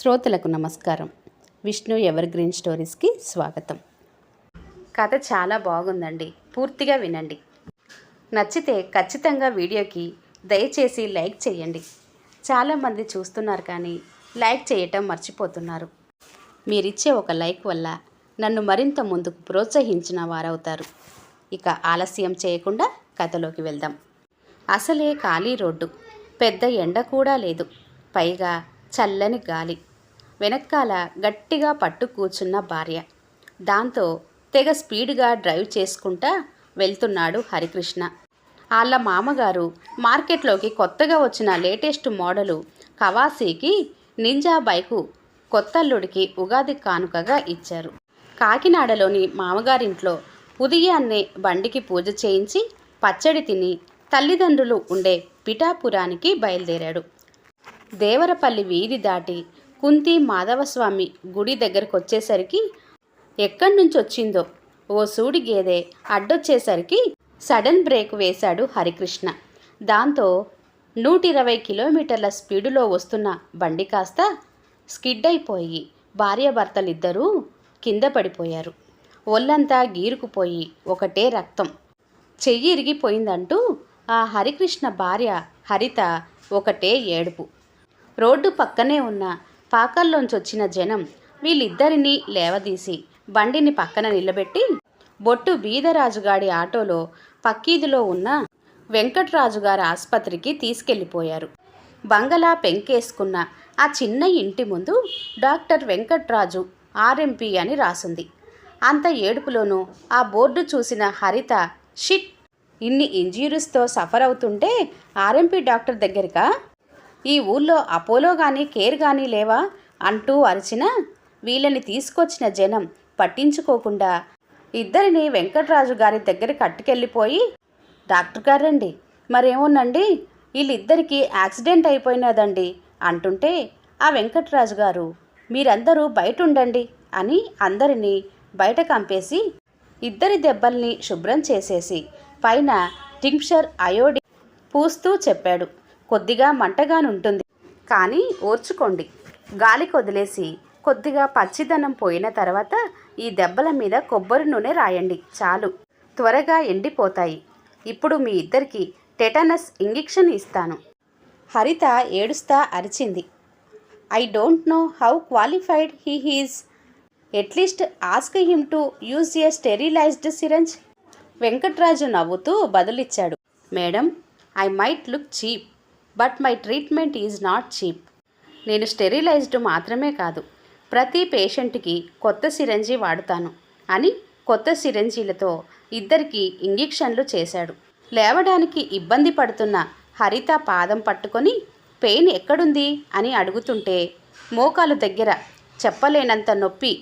శ్రోతలకు నమస్కారం. Vishnu ever green స్టోరీస్కి స్వాగతం. కథ చాలా బాగుందండి. పూర్తిగా వినండి. నచ్చితే ఖచ్చితంగా వీడియోకి దయచేసి లైక్ చేయండి. చాలామంది చూస్తున్నారు కానీ లైక్ చేయటం మర్చిపోతున్నారు. మీరిచ్చే ఒక లైక్ వల్ల నన్ను మరింత ముందుకు ప్రోత్సహించిన వారవుతారు. ఇక ఆలస్యం చేయకుండా కథలోకి వెళ్దాం. అసలే ఖాళీ రోడ్డు. పెద్ద ఎండ కూడా లేదు. పైగా చల్లని గాలి. వెనక్కాల గట్టిగా పట్టు కూర్చున్న భార్య. దాంతో తెగ స్పీడ్గా డ్రైవ్ చేసుకుంటా వెళ్తున్నాడు హరికృష్ణ. వాళ్ళ మామగారు మార్కెట్లోకి కొత్తగా వచ్చిన latest model Kawasaki ninja bike కొత్తల్లుడికి Ugadi కానుకగా ఇచ్చారు. కాకినాడలోని మామగారింట్లో ఉదయాన్నే బండికి పూజ చేయించి పచ్చడి తిని తల్లిదండ్రులు ఉండే పిఠాపురానికి బయలుదేరాడు. దేవరపల్లి వీధి దాటి కుంతి మాధవస్వామి గుడి దగ్గరకు వచ్చేసరికి ఎక్కడి నుంచి వచ్చిందో ఓ సూడి గేదె అడ్డొచ్చేసరికి సడన్ బ్రేక్ వేశాడు హరికృష్ణ. దాంతో నూట ఇరవై కిలోమీటర్ల స్పీడులో వస్తున్న బండి కాస్త స్కిడ్ అయిపోయి భార్యాభర్తలిద్దరూ కింద పడిపోయారు ఒళ్ళంతా గీరుకుపోయి ఒకటే రక్తం. చెయ్యి ఇరిగిపోయిందంటూ ఆ హరికృష్ణ భార్య హరిత ఒకటే ఏడుపు. రోడ్డు పక్కనే ఉన్న పాకల్లోంచి వచ్చిన జనం వీళ్ళిద్దరినీ లేవదీసి బండిని పక్కన నిలబెట్టి బొట్టు బీదరాజుగాడి ఆటోలో పక్కీదిలో ఉన్న వెంకట్రాజు గారి ఆసుపత్రికి తీసుకెళ్ళిపోయారు. బంగళా పెంకేసుకున్న ఆ చిన్న ఇంటి ముందు డాక్టర్ వెంకట్రాజు ఆర్ఎంపీ అని రాసుంది. అంత ఏడుపులోనూ ఆ బోర్డు చూసిన హరిత షిట్! ఇన్ని ఇంజ్యూరీస్తో సఫర్ అవుతుంటే ఆర్ఎంపీ డాక్టర్ దగ్గరికా? ఈ ఊళ్ళో అపోలో కానీ కేర్ కానీ లేవా? అంటూ అరిచిన వీళ్ళని తీసుకొచ్చిన జనం పట్టించుకోకుండా ఇద్దరిని వెంకట్రాజు గారి దగ్గర కట్టుకెళ్ళిపోయి డాక్టర్ గారండి మరేమోనండి? వీళ్ళిద్దరికీ యాక్సిడెంట్ అయిపోయినదండి అంటుంటే ఆ వెంకట్రాజు గారు మీరందరూ బయట ఉండండి అని అందరినీ బయట కంపేసి ఇద్దరి దెబ్బల్ని శుభ్రం చేసేసి పైన టింక్చర్ అయోడి పూస్తూ చెప్పాడు. కొద్దిగా మంటగానుంటుంది. కానీ ఓర్చుకోండి. గాలి కొదిలేసి కొద్దిగా పచ్చిదనం పోయిన తర్వాత ఈ దెబ్బల మీద కొబ్బరి నూనె రాయండి. చాలు. త్వరగా ఎండిపోతాయి. ఇప్పుడు మీ ఇద్దరికి టెటనస్ ఇంజెక్షన్ ఇస్తాను. హరిత ఏడుస్తా అరిచింది. I don't know how qualified he he's. At least ask him to use a sterilized syringe. Venkatraju నవ్వుతూ బదులిచ్చాడు. Madam I might look cheap. But my treatment is not cheap. నేను స్టెరిలైజ్డ్ మాత్రమే కాదు ప్రతి పేషెంట్కి కొత్త సిరంజీ వాడుతాను అని కొత్త సిరంజీలతో ఇద్దరికి ఇంజెక్షన్లు చేశాడు. లేవడానికి ఇబ్బంది పడుతున్న హరిత పాదం పట్టుకొని పెయిన్ ఎక్కడుంది? అని అడుగుతుంటే మోకాలు దగ్గర చెప్పలేనంత నొప్పి.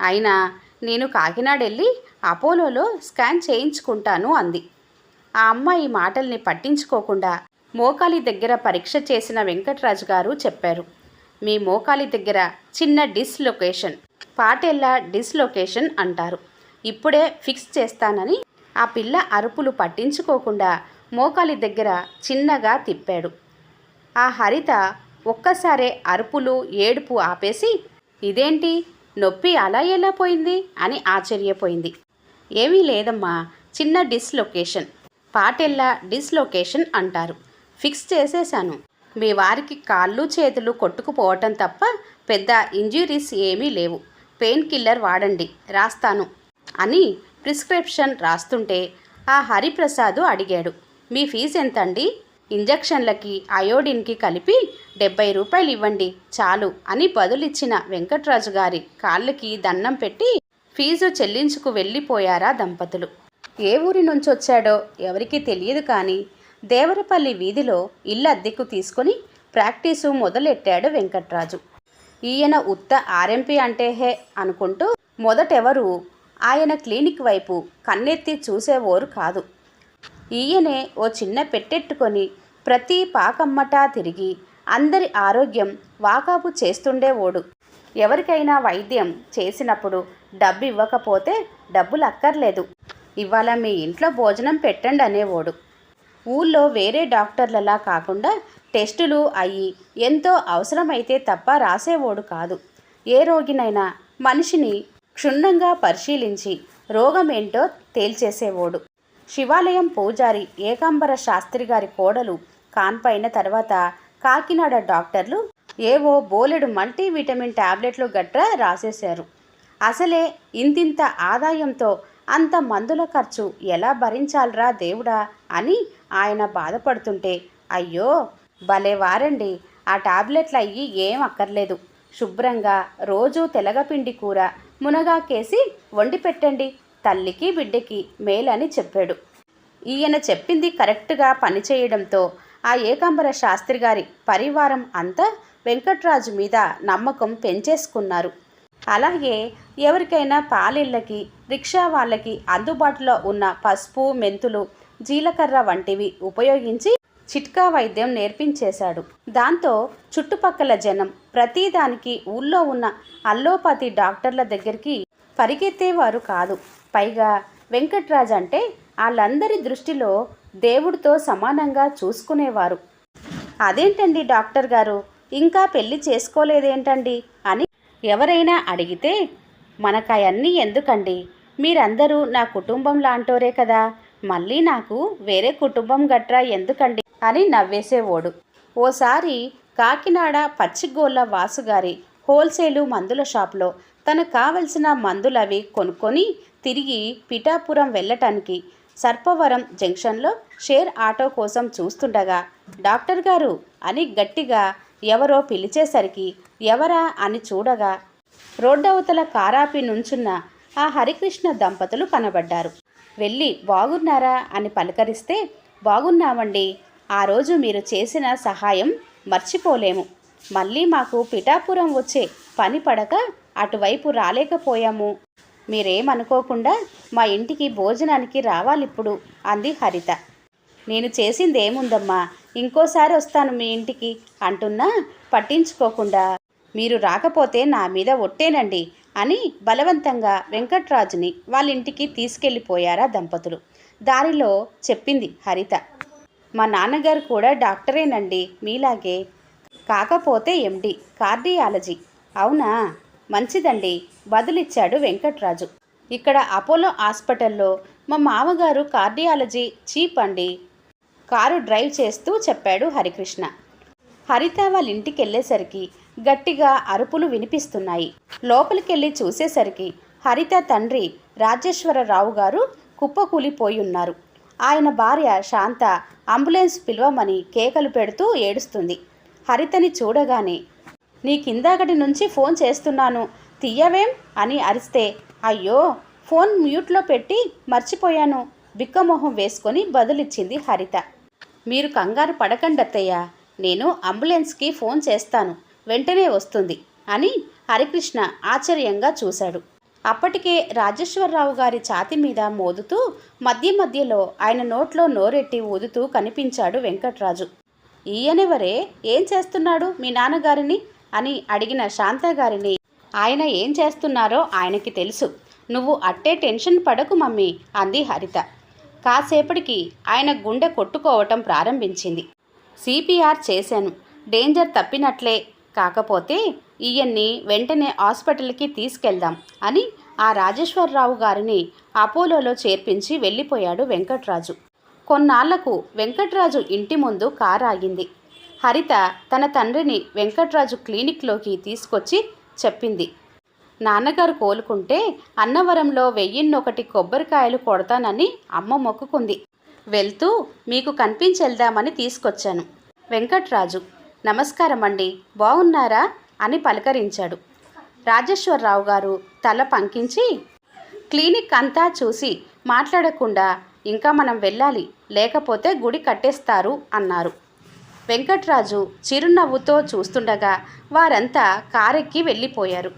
అయినా నేను కాకినాడ వెళ్ళి అపోలోలో స్కాన్ చేయించుకుంటాను అంది. ఆ అమ్మాయి మాటల్ని పట్టించుకోకుండా మోకాలి దగ్గర పరీక్ష చేసిన వెంకటరాజు గారు చెప్పారు. మీ మోకాలి దగ్గర చిన్న డిస్లొకేషన్ పాటెల్లా డిస్లొకేషన్ అంటారు. ఇప్పుడే ఫిక్స్ చేస్తానని ఆ పిల్ల అరుపులు పట్టించుకోకుండా మోకాలి దగ్గర చిన్నగా తిప్పాడు. ఆ హరిత ఒక్కసారే అరుపులు ఏడుపు ఆపేసి ఇదేంటి? నొప్పి అలా ఎలా పోయింది? అని ఆశ్చర్యపోయింది. ఏమీ లేదమ్మా చిన్న డిస్లొకేషన్ పాటెల్లా డిస్లొకేషన్ అంటారు. ఫిక్స్ చేసేశాను. మీ వారికి కాళ్ళు చేతులు కొట్టుకుపోవటం తప్ప పెద్ద ఇంజురీస్ ఏమీ లేవు. పెయిన్ కిల్లర్ వాడండి రాస్తాను అని ప్రిస్క్రిప్షన్ రాస్తుంటే ఆ హరిప్రసాద్ అడిగాడు. మీ ఫీజు ఎంతండి? ఇంజక్షన్లకి అయోడిన్కి కలిపి డెబ్బై రూపాయలు ఇవ్వండి చాలు అని బదులిచ్చిన వెంకట్రాజు గారి కాళ్ళకి దండం పెట్టి ఫీజు చెల్లించుకు వెళ్ళిపోయారా దంపతులు. ఏ ఊరి నుంచి వచ్చాడో ఎవరికీ తెలియదు కానీ దేవరపల్లి వీధిలో ఇల్లు అద్దెకు తీసుకొని ప్రాక్టీసు మొదలెట్టాడు వెంకట్రాజు. ఈయన ఉత్త ఆర్ఎంపీ అంటే హే అనుకుంటూ మొదటెవరు? ఆయన క్లినిక్ వైపు కన్నెత్తి చూసేవారు కాదు. ఈయనే ఓ చిన్న పెట్టెట్టుకొని ప్రతి పాకమ్మటా తిరిగి అందరి ఆరోగ్యం వాకాపు చేస్తుండేవోడు. ఎవరికైనా వైద్యం చేసినప్పుడు డబ్బు ఇవ్వకపోతే డబ్బులు అక్కర్లేదు ఇవాళ మీ ఇంట్లో భోజనం పెట్టండి అనేవాడు ఊళ్ళో వేరే డాక్టర్లలా కాకుండా టెస్టులు అయ్యి ఎంతో అవసరమైతే తప్ప రాసేవాడు కాదు. ఏ రోగినైనా మనిషిని క్షుణ్ణంగా పరిశీలించి రోగమేంటో తేల్చేసేవాడు. శివాలయం పూజారి ఏకాంబర శాస్త్రి గారి కోడలు కాన్పైన తర్వాత కాకినాడ డాక్టర్లు ఏవో బోలెడు మల్టీవిటమిన్ టాబ్లెట్లు గట్రా రాసేశారు. అసలే ఇంతింత ఆదాయంతో అంత మందుల ఖర్చు ఎలా భరించాలరా దేవుడా అని ఆయన బాధపడుతుంటే అయ్యో భలే వారండి ఆ టాబ్లెట్లు అయ్యి ఏం అక్కర్లేదు. శుభ్రంగా రోజు తెలగపిండి కూర మునగాకేసి వండి పెట్టండి తల్లికి బిడ్డకి మేలని చెప్పాడు. ఈయన చెప్పింది కరెక్ట్గా పనిచేయడంతో ఆ ఏకాంబర శాస్త్రి గారి పరివారం అంతా వెంకట్రాజు మీద నమ్మకం పెంచేసుకున్నారు. అలాగే ఎవరికైనా పాలిళ్ళకి రిక్షా వాళ్ళకి అందుబాటులో ఉన్న పసుపు మెంతులు జీలకర్ర వంటివి ఉపయోగించి చిట్కా వైద్యం నేర్పించేశాడు. దాంతో చుట్టుపక్కల జనం ప్రతిదానికి ఊళ్ళో ఉన్న అల్లోపతి డాక్టర్ల దగ్గరికి పరిగెత్తేవారు కాదు. పైగా వెంకట్రాజ్ అంటే వాళ్ళందరి దృష్టిలో దేవుడితో సమానంగా చూసుకునేవారు. అదేంటండి డాక్టర్ గారు? ఇంకా పెళ్ళి చేసుకోలేదేంటండి? అని ఎవరైనా అడిగితే మనకాయన్నీ ఎందుకండి? మీరందరూ నా కుటుంబం లాంటోరే కదా? మళ్ళీ నాకు వేరే కుటుంబం గట్రా ఎందుకండి? అని నవ్వేసేవాడు. ఓసారి కాకినాడ పచ్చిగోళ్ళ వాసుగారి హోల్సేలు మందుల షాప్లో తనకు కావలసిన మందులవి కొనుక్కొని తిరిగి పిఠాపురం వెళ్ళటానికి సర్పవరం జంక్షన్లో షేర్ ఆటో కోసం చూస్తుండగా డాక్టర్ గారు అని గట్టిగా ఎవరో పిలిచేసరికి ఎవరా అని చూడగా రోడ్డవతల కారాపి నుంచున్న ఆ హరికృష్ణ దంపతులు కనబడ్డారు. వెళ్ళి బాగున్నారా అని పలకరిస్తే బాగున్నామండి. ఆ రోజు మీరు చేసిన సహాయం మర్చిపోలేము. మళ్ళీ మాకు పిఠాపురం వచ్చే పని పడక అటువైపు రాలేకపోయాము. మీరేమనుకోకుండా మా ఇంటికి భోజనానికి రావాలిప్పుడు అంది హరిత. నేను చేసిందేముందమ్మా ఇంకోసారి వస్తాను మీ ఇంటికి అంటున్నా పట్టించుకోకుండా. మీరు రాకపోతే నా మీద ఒట్టేనండి అని బలవంతంగా వెంకట్రాజుని వాళ్ళ ఇంటికి తీసుకెళ్ళిపోయారా దంపతులు. దారిలో చెప్పింది హరిత. మా నాన్నగారు కూడా డాక్టరేనండి మీలాగే కాకపోతే ఎండి కార్డియాలజీ. అవునా? మంచిదండి బదులిచ్చాడు వెంకట్రాజు. ఇక్కడ అపోలో హాస్పిటల్లో మా మామగారు కార్డియాలజీ చీప్ అండి కారు డ్రైవ్ చేస్తూ చెప్పాడు హరికృష్ణ. హరిత వాళ్ళ ఇంటికి వెళ్ళేసరికి గట్టిగా అరుపులు వినిపిస్తున్నాయి. లోపలికెళ్ళి చూసేసరికి హరిత తండ్రి రాజేశ్వరరావు గారు కుప్పకూలిపోయి ఉన్నారు ఆయన భార్య శాంత అంబులెన్స్ పిలవమని కేకలు పెడుతూ ఏడుస్తుంది. హరితని చూడగానే నీ కిందాకటి నుంచి ఫోన్ చేస్తున్నాను. తీయవేం అని అరిస్తే అయ్యో ఫోన్ మ్యూట్లో పెట్టి మర్చిపోయాను. బిక్కమొహం వేసుకొని బదులిచ్చింది హరిత. మీరు కంగారు పడకండి అత్తయ్య నేను అంబులెన్స్కి ఫోన్ చేస్తాను. వెంటనే వస్తుంది అని హరికృష్ణ ఆశ్చర్యంగా చూశాడు. అప్పటికే రాజేశ్వరరావు గారి ఛాతి మీద మోదుతూ మధ్య మధ్యలో ఆయన నోట్లో నోరెట్టి ఊదుతూ కనిపించాడు వెంకట్రాజు. ఈయనెవరే ఏం చేస్తున్నాడు మీ నాన్నగారిని? అని అడిగిన శాంత గారిని ఆయన ఏం చేస్తున్నారో ఆయనకి తెలుసు. నువ్వు అట్టే టెన్షన్ పడకు మమ్మీ అంది హరిత. కాసేపటికి ఆయన గుండె కొట్టుకోవటం ప్రారంభించింది. సిపిఆర్ చేశాను. డేంజర్ తప్పినట్లే కాకపోతే ఈయన్ని వెంటనే హాస్పిటల్కి తీసుకెళ్దాం అని ఆ రాజేశ్వరరావు గారిని అపోలోలో చేర్పించి వెళ్ళిపోయాడు వెంకట్రాజు. కొన్నాళ్ళకు వెంకట్రాజు ఇంటి ముందు కారు ఆగింది హరిత తన తండ్రిని వెంకట్రాజు క్లినిక్లోకి తీసుకొచ్చి చెప్పింది. నాన్నగారు కోలుకుంటే అన్నవరంలో వెయ్యిన్నొకటి కొబ్బరికాయలు కొడతానని అమ్మ మొక్కుకుంది. వెళ్తూ మీకు కనిపించెళ్దామని తీసుకొచ్చాను. వెంకట్రాజు నమస్కారం అండి బాగున్నారా అని పలకరించాడు. రాజేశ్వరరావు గారు తల పంకించి క్లినిక్ అంతా చూసి మాట్లాడకుండా ఇంకా మనం వెళ్ళాలి లేకపోతే గుడి కట్టేస్తారు అన్నారు. వెంకట్రాజు చిరునవ్వుతో చూస్తుండగా వారంతా కారెక్కి వెళ్ళిపోయారు.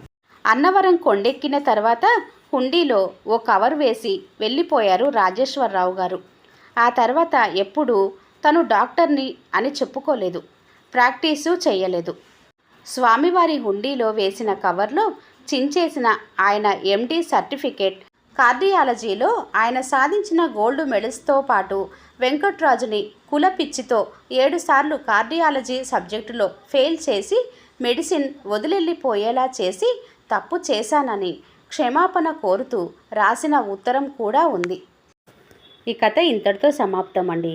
అన్నవరం కొండెక్కిన తర్వాత హుండీలో ఓ కవర్ వేసి వెళ్ళిపోయారు రాజేశ్వరరావు గారు. ఆ తర్వాత ఎప్పుడూ తను డాక్టర్ని అని చెప్పుకోలేదు. ప్రాక్టీసు చేయలేదు. స్వామివారి హుండీలో వేసిన కవర్లో చించేసిన ఆయన ఎండి సర్టిఫికేట్. కార్డియాలజీలో ఆయన సాధించిన గోల్డ్ మెడల్స్తో పాటు వెంకట్రాజుని కుల పిచ్చితో ఏడుసార్లు కార్డియాలజీ సబ్జెక్టులో ఫెయిల్ చేసి మెడిసిన్ వదిలెళ్ళిపోయేలా చేసి తప్పు చేశానని క్షమాపణ కోరుతూ రాసిన ఉత్తరం కూడా ఉంది. ఈ కథ ఇంతటితో సమాప్తం అండి